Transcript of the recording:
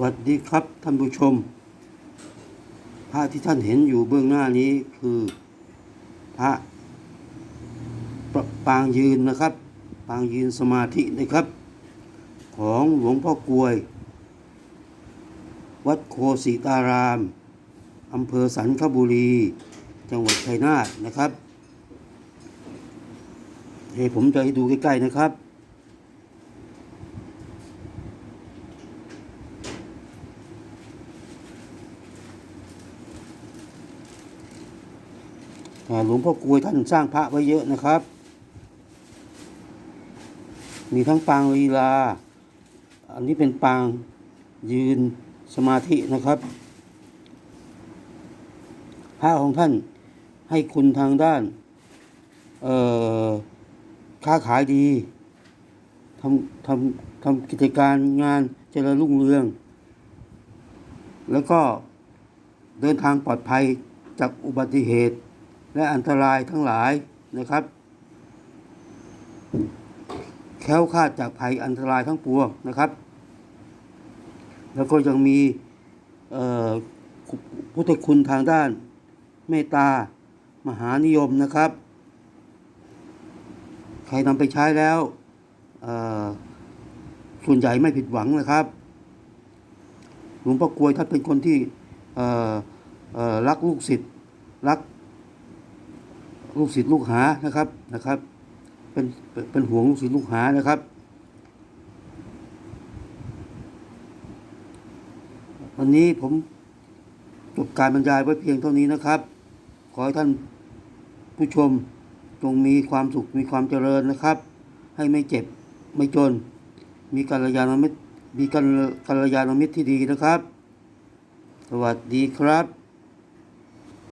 วัสดีครับท่านผู้ชม พระที่ท่านเห็นอยู่เบื้องหน้านี้คือพระปปางยืนนะครับ ปางยืนสมาธินะครับ ของหลวงพ่อกลวย วัดโคสิตารามอำเภอสันคบุรี จังหวัดชัยนาทนะครับเฮ้ผมจะให้ดูใกล้ๆนะครับ หลวงพ่อกลวยท่านสร้างพระไว้เยอะนะครับ มีทั้งปางลีลา อันนี้เป็นปางยืนสมาธินะครับ พระของท่านให้คุณทางด้านเอ่อค้าขายดีทำทำทำกิจการงานเจริญรุ่งเรือง แล้วก็เดินทางปลอดภัยจากอุบัติเหตุ และอันตรายทั้งหลายนะครับแค้วคาดจากภัยอันตรายทั้งปวงนะครับ แล้วก็ยังมีพุทธคุณทางด้านเมตตามหานิยมนะครับ ใครนำไปใช้แล้วส่วนใหญ่ไม่ผิดหวังนะครับหลวงพ่อกลวยท่านเป็นคนที่รักลูกศิษย์รัก ลูกศิษย์ลูกหานะครับนะครับ เป็นเป็นห่วงลูกศิษย์ลูกหานะครับวันนี้ผมจบการบรรยายไว้เพียงเท่านี้นะครับ ขอให้ท่านผู้ชมจงมีความสุขมีความเจริญนะครับ ให้ไม่เจ็บไม่จน มีกัลยาณมิตรมีกัลกัลยาณมิตรที่ดีนะครับ สวัสดีครับ